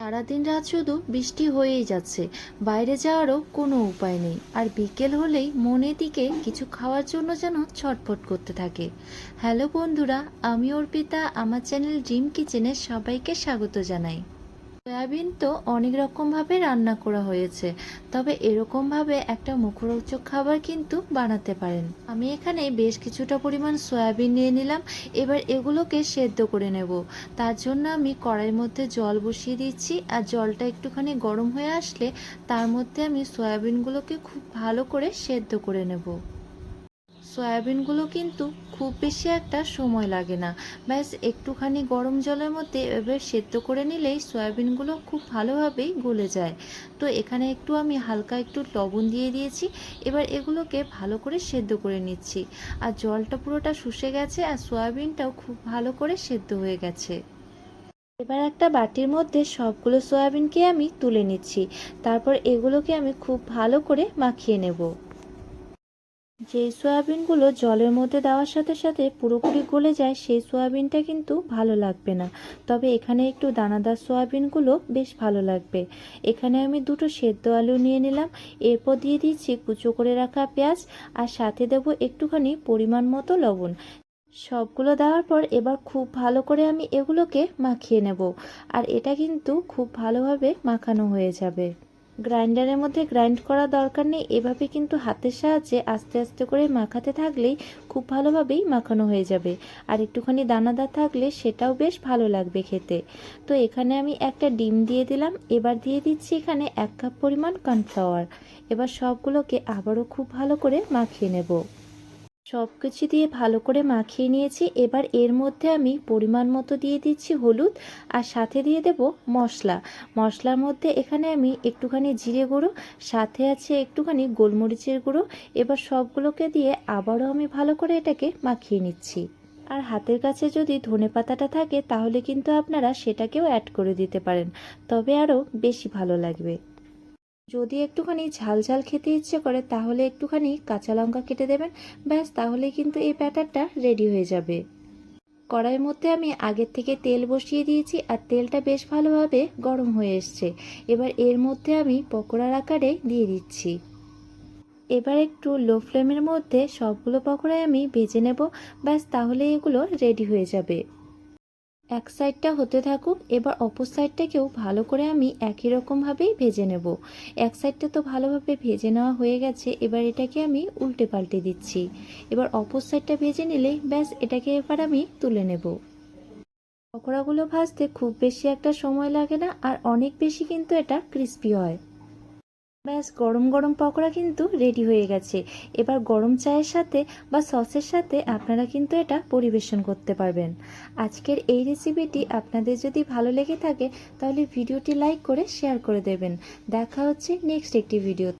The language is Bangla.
সারাদিন রাত শুধু বৃষ্টি হয়েই যাচ্ছে। বাইরে যাওয়ারও কোনো উপায় নেই। আর বিকেল হলেই মনের দিকে কিছু খাওয়ার জন্য যেন ছটফট করতে থাকে। হ্যালো বন্ধুরা, আমি অর্পিতা। আমার চ্যানেল ড্রিম কিচেনের সবাইকে স্বাগত জানাই। সয়াবিন তো অনেক রকমভাবে রান্না করা হয়েছে। তবে এরকমভাবে একটা মুখরোচক খাবার কিন্তু বানাতে পারেন। আমি এখানে বেশ কিছুটা পরিমাণ সয়াবিন নিয়ে নিলাম। এবার এগুলোকে সেদ্ধ করে নেব। তার জন্য আমি কড়াইয়ের মধ্যে জল বসিয়ে দিচ্ছি আর জলটা একটুখানি গরম হয়ে আসলে তার মধ্যে আমি সয়াবিনগুলোকে খুব ভালো করে সেদ্ধ করে নেব। সয়াবিনগুলো কিন্তু খুব বেশি একটা সময় লাগে না। ব্যাস, একটুখানি গরম জলের মধ্যে এবার সেদ্ধ করে নিলেই সয়াবিনগুলো খুব ভালোভাবেই গলে যায়। তো এখানে একটু আমি হালকা একটু লবণ দিয়ে দিয়েছি, এবার এগুলোকে ভালো করে সেদ্ধ করে নিচ্ছি। আর জলটা পুরোটা শুষে গেছে আর সয়াবিনটাও খুব ভালো করে সেদ্ধ হয়ে গেছে। এবার একটা বাটির মধ্যে সবগুলো সয়াবিনকে আমি তুলে নিচ্ছি। তারপর এগুলোকে আমি খুব ভালো করে মাখিয়ে নেব। যে সয়াবিনগুলো জলের মধ্যে দেওয়ার সাথে সাথে পুরোপুরি গলে যায়, সেই সয়াবিনটা কিন্তু ভালো লাগবে না। তবে এখানে একটু দানাদার সয়াবিনগুলো বেশ ভালো লাগবে। এখানে আমি দুটো সেদ্ধ আলু নিয়ে নিলাম। এরপর দিয়ে দিচ্ছি কুচো করে রাখা পেঁয়াজ আর সাথে দেবো একটুখানি পরিমাণ মতো লবণ। সবগুলো দেওয়ার পর এবার খুব ভালো করে আমি এগুলোকে মাখিয়ে নেব। আর এটা কিন্তু খুব ভালোভাবে মাখানো হয়ে যাবে। গ্রাইন্ডারের মধ্যে গ্রাইন্ড করা দরকার নেই। এভাবে কিন্তু হাতের সাহায্যে আস্তে আস্তে করে মাখাতে থাকলেই খুব ভালোভাবেই মাখানো হয়ে যাবে। আর একটুখানি দানাদার থাকলে সেটাও বেশ ভালো লাগবে খেতে। তো এখানে আমি একটা ডিম দিয়ে দিলাম। এবার দিয়ে দিচ্ছি এখানে এক কাপ পরিমাণ কর্নফ্লাওয়ার। এবার সবগুলোকে আবারও খুব ভালো করে মাখিয়ে নেব। সব কিছু দিয়ে ভালো করে মাখিয়ে নিয়েছি। এবার এর মধ্যে আমি পরিমাণ মতো দিয়ে দিচ্ছি হলুদ আর সাথে দিয়ে দেব মশলা। মশলার মধ্যে এখানে আমি একটুখানি জিরে গুঁড়ো, সাথে আছে একটুখানি গোলমরিচের গুঁড়ো। এবার সবগুলোকে দিয়ে আবারও আমি ভালো করে এটাকে মাখিয়ে নিচ্ছি। আর হাতের কাছে যদি ধনে পাতাটা থাকে, তাহলে কিন্তু আপনারা সেটাকেও অ্যাড করে দিতে পারেন। তবে আরও বেশি ভালো লাগবে। যদি একটুখানি ঝাল ঝাল খেতে ইচ্ছে করে, তাহলে একটুখানি কাঁচা লঙ্কা কেটে দেবেন। ব্যাস তাহলে কিন্তু এই ব্যাটারটা রেডি হয়ে যাবে। কড়াইয়ের মধ্যে আমি আগের থেকে তেল বসিয়ে দিয়েছি আর তেলটা বেশ ভালোভাবে গরম হয়ে এসছে। এবার এর মধ্যে আমি পকোড়ার আকারে দিয়ে দিচ্ছি। এবার একটু লো ফ্লেমের মধ্যে সবগুলো পকোড়াই আমি ভেজে নেব। ব্যাস তাহলে এগুলো রেডি হয়ে যাবে। এক সাইডটা হতে থাকুক, এবার অপর সাইডটাকেও ভালো করে আমি একই রকমভাবেই ভেজে নেব। এক সাইডটা তো ভালোভাবে ভেজে নেওয়া হয়ে গেছে, এবার এটাকে আমি উল্টে পাল্টে দিচ্ছি। এবার অপর সাইডটা ভেজে নিলেই ব্যাস, এটাকে এবার আমি তুলে নেব। পকোড়াগুলো ভাজতে খুব বেশি একটা সময় লাগে না, আর অনেক বেশি কিন্তু এটা ক্রিস্পি হয়। ব্যাস, গরম গরম পকোড়া কিন্তু রেডি হয়ে গেছে। এবার গরম চায়ের সাথে বা সসের সাথে আপনারা কিন্তু এটা পরিবেশন করতে পারবেন। আজকের এই রেসিপিটি আপনাদের যদি ভালো লেগে থাকে, তাহলে ভিডিওটি লাইক করে শেয়ার করে দেবেন। দেখা হচ্ছে নেক্সট একটি ভিডিও